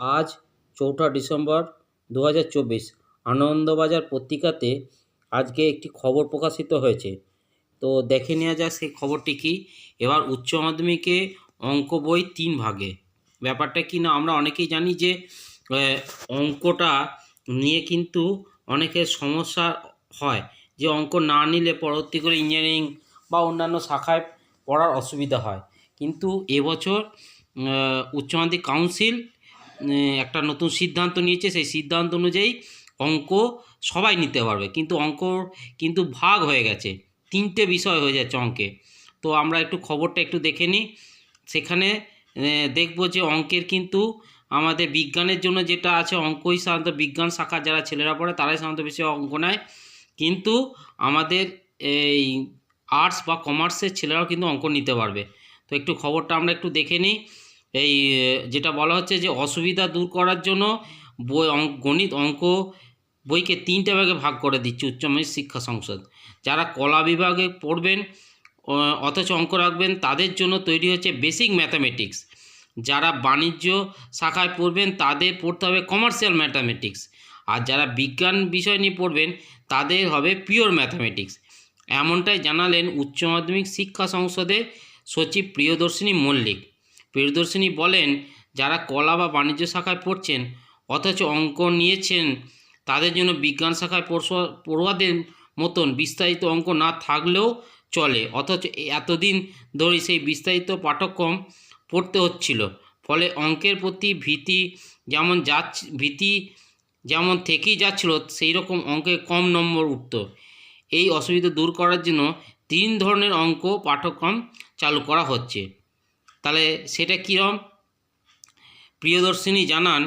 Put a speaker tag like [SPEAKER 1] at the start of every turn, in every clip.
[SPEAKER 1] আজ চৌঠা ডিসেম্বর দু হাজার চব্বিশ। আনন্দবাজার পত্রিকাতে আজকে একটি খবর প্রকাশিত হয়েছে। তো দেখে নেওয়া যাক সেই খবরটি কী। এবার উচ্চ মাধ্যমিকে অঙ্ক বই তিন ভাগে। ব্যাপারটা কি না আমরা অনেকেই জানি যে অঙ্কটা নিয়ে কিন্তু অনেকের সমস্যা হয় যে অঙ্ক না নিলে পরবর্তী করে ইঞ্জিনিয়ারিং বা অন্যান্য শাখায় পড়ার অসুবিধা হয়। কিন্তু এবছর আহ, উচ্চ মাধ্যমিক কাউন্সিল একটা নতুন সিদ্ধান্ত নিয়েছে, সেই সিদ্ধান্ত অনুযায়ী অঙ্ক সবাই নিতে পারবে। কিন্তু অঙ্ক কিন্তু ভাগ হয়ে গেছে। তিনটে বিষয় হয়ে যাচ্ছে অঙ্কে। তো আমরা একটু খবরটা একটু দেখে নিই। সেখানে দেখব যে অঙ্কের কিন্তু আমাদের বিজ্ঞানের জন্য যেটা আছে, অঙ্কই সাধারণত বিজ্ঞান শাখার যারা ছেলেরা পড়ে তারাই সাধারণত বেশি অঙ্ক নেয়। কিন্তু আমাদের এই আর্টস বা কমার্সের ছেলেরাও কিন্তু অঙ্ক নিতে পারবে। তো একটু খবরটা আমরা একটু দেখে নিই। এই যেটা বলা হচ্ছে যে অসুবিধা দূর করার জন্য বই গণিত অঙ্ক বইকে তিনটে ভাগে ভাগ করে দিচ্ছে উচ্চ মাধ্যমিক শিক্ষা সংসদ। যারা কলা বিভাগে পড়বেন অথচ অঙ্ক রাখবেন, তাদের জন্য তৈরি হচ্ছে বেসিক ম্যাথামেটিক্স যারা বাণিজ্য শাখায় পড়বেন, তাদের পড়তে হবে কমার্শিয়াল ম্যাথামেটিক্স আর যারা বিজ্ঞান বিষয় নিয়ে পড়বেন, তাদের হবে পিওর ম্যাথামেটিক্স এমনটাই জানালেন উচ্চ মাধ্যমিক শিক্ষা সংসদের সচিব প্রিয়দর্শিনী মল্লিক। প্রিয়দর্শিনী বলেন, যারা কলা বা বাণিজ্য শাখায় পড়ছেন, অথচ অঙ্ক নিয়েছেন, তাদের জন্য বিজ্ঞান শাখায় পড়ুয়া- পড়ুয়াদের মতন বিস্তারিত অঙ্ক না থাকলেও চলে। অথচ এতদিন ধরে সেই বিস্তারিত পাঠ্যক্রম পড়তে হচ্ছিল। ফলে অঙ্কের প্রতি ভীতি যেমন যাচ্ছ ভীতি যেমন থেকেই যাচ্ছিল সেই রকম অঙ্কে কম নম্বর উঠত। এই অসুবিধা দূর করার জন্য তিন ধরনের অঙ্ক পাঠ্যক্রম চালু করা হচ্ছে। তাহলে সেটা কীরকম প্রিয়দর্শিনী জানান,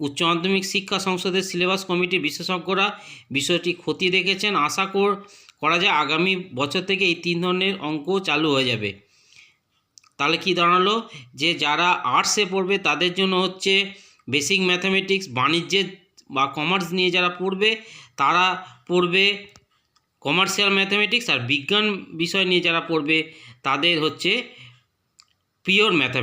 [SPEAKER 1] উচ্চ মাধ্যমিক শিক্ষা সংসদের সিলেবাস কমিটির বিশেষজ্ঞরা বিষয়টি খতিয়ে দেখেছেন। আশা কর, করা যায় আগামী বছর থেকে এই তিন ধরনের অঙ্ক চালু হয়ে যাবে। তাহলে কি দাঁড়াল? যে যারা আর্টসে পড়বে তাদের জন্য হচ্ছে বেসিক ম্যাথামেটিক্স বাণিজ্যের বা কমার্স নিয়ে যারা পড়বে তারা পড়বে কমার্শিয়াল ম্যাথামেটিক্স আর বিজ্ঞান বিষয় নিয়ে যারা পড়বে তাদের হচ্ছে পিওর ম্যাথামেটিক্স